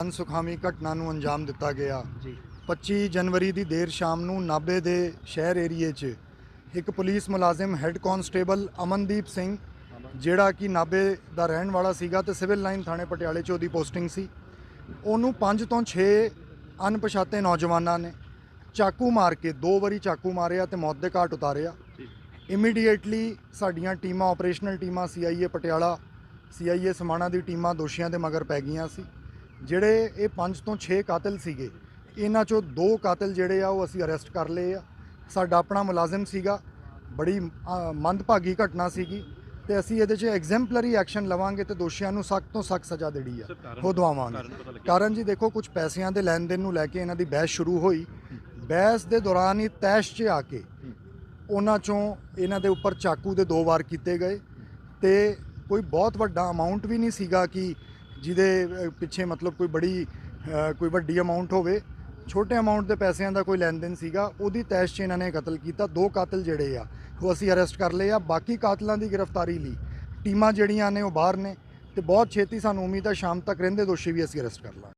ਅਨਸੁਖਾਵੀ ਘਟਨਾ ਨੂੰ ਅੰਜਾਮ ਦਿੱਤਾ ਗਿਆ। ਜੀ। 25 ਜਨਵਰੀ ਦੀ ਦੇਰ ਸ਼ਾਮ ਨੂੰ ਨਾਬੇ ਦੇ ਸ਼ਹਿਰ ਏਰੀਏ 'ਚ ਇੱਕ ਪੁਲਿਸ ਮੁਲਾਜ਼ਮ ਹੈੱਡ ਕਾਂਸਟੇਬਲ ਅਮਨਦੀਪ ਸਿੰਘ ਜਿਹੜਾ ਕਿ ਨਾਬੇ ਦਾ ਰਹਿਣ ਵਾਲਾ ਸੀਗਾ ਤੇ ਸਿਵਲ ਲਾਈਨ ਥਾਣੇ ਪਟਿਆਲੇ 'ਚ ਉਹਦੀ ਪੋਸਟਿੰਗ ਸੀ। ਉਹਨੂੰ 5 ਤੋਂ 6 ਅਣਪਛਾਤੇ ਨੌਜਵਾਨਾਂ ਨੇ ਚਾਕੂ ਮਾਰ ਕੇ ਦੋ ਵਾਰੀ ਚਾਕੂ ਮਾਰਿਆ ਤੇ ਮੌਤ ਦੇ ਘਾਟ ਉਤਾਰਿਆ। ਇਮੀਡੀਏਟਲੀ ਸਾਡੀਆਂ ਟੀਮਾਂ ਆਪਰੇਸ਼ਨਲ ਟੀਮਾਂ ਸੀਆਈਏ ਪਟਿਆਲਾ ਸੀਆਈਏ ਸਮਾਣਾ ਦੀ ਟੀਮਾਂ ਦੋਸ਼ੀਆਂ ਦੇ ਮਗਰ ਪੈ ਗਈਆਂ ਸੀ। ਜਿਹੜੇ ਇਹ 5 ਤੋਂ 6 ਕਾਤਲ ਸੀਗੇ ਇਹਨਾਂ ਚੋਂ ਦੋ ਕਾਤਲ ਜਿਹੜੇ ਆ ਉਹ ਅਸੀਂ ਅਰੈਸਟ ਕਰ ਲਏ ਆ। ਸਾਡਾ ਆਪਣਾ ਮੁਲਾਜ਼ਮ ਸੀਗਾ ਬੜੀ ਮੰਦਭਾਗੀ ਘਟਨਾ ਸੀਗੀ ਤੇ ਅਸੀਂ ਇਹਦੇ 'ਚ ਐਗਜ਼ੈਂਪਲਰੀ ਐਕਸ਼ਨ ਲਵਾਂਗੇ ਤੇ ਦੋਸ਼ੀਆਂ ਨੂੰ ਸਖਤ ਤੋਂ ਸਖਤ ਸਜ਼ਾ ਦੇਣੀ ਆ। ਉਹ ਦਵਾਵਾਂਗੇ? ਕਾਰਨ ਜੀ ਦੇਖੋ ਕੁਝ ਪੈਸਿਆਂ ਦੇ ਲੈਣ ਦੇਣ ਨੂੰ ਲੈ ਕੇ ਇਹਨਾਂ ਦੀ ਬਹਿਸ ਸ਼ੁਰੂ ਹੋਈ। ਬਹਿਸ ਦੇ ਦੌਰਾਨ ਹੀ ਤੈਸ਼ 'ਚ ਆ ਕੇ ਉਹਨਾਂ ਚੋਂ ਇਹਨਾਂ ਦੇ ਉੱਪਰ ਚਾਕੂ ਦੇ ਦੋ ਵਾਰ ਕੀਤੇ ਗਏ ਤੇ ਕੋਈ ਬਹੁਤ ਵੱਡਾ ਅਮਾਉਂਟ ਵੀ ਨਹੀਂ ਸੀਗਾ ਕਿ ਜਿਹਦੇ ਪਿੱਛੇ ਮਤਲਬ ਕੋਈ ਬੜੀ ਕੋਈ ਵੱਡੀ ਅਮਾਉਂਟ ਹੋਵੇ, ਛੋਟੇ ਅਮਾਉਂਟ ਦੇ ਪੈਸਿਆਂ ਦਾ ਕੋਈ ਲੈਣ ਦੇਣ ਸੀਗਾ, ਉਹਦੀ ਤੈਸ਼ 'ਚ ਇਹਨਾਂ ਨੇ ਕਤਲ ਕੀਤਾ, ਦੋ ਕਾਤਲ ਜਿਹੜੇ ਆ, ਉਹ ਅਸੀਂ ਅਰੈਸਟ ਕਰ ਲਏ ਆ, ਬਾਕੀ ਕਾਤਲਾਂ ਦੀ ਗ੍ਰਿਫਤਾਰੀ ਲਈ। ਟੀਮਾਂ ਜਿਹੜੀਆਂ ਨੇ ਉਹ ਬਾਹਰ ਨੇ, ਤੇ ਬਹੁਤ ਛੇਤੀ ਸਾਨੂੰ ਉਮੀਦ ਆ ਸ਼ਾਮ ਤੱਕ ਰਹਿੰਦੇ ਦੋਸ਼ੀ ਵੀ ਅਸੀਂ ਅਰੈਸਟ ਕਰ ਲਾਂਗੇ।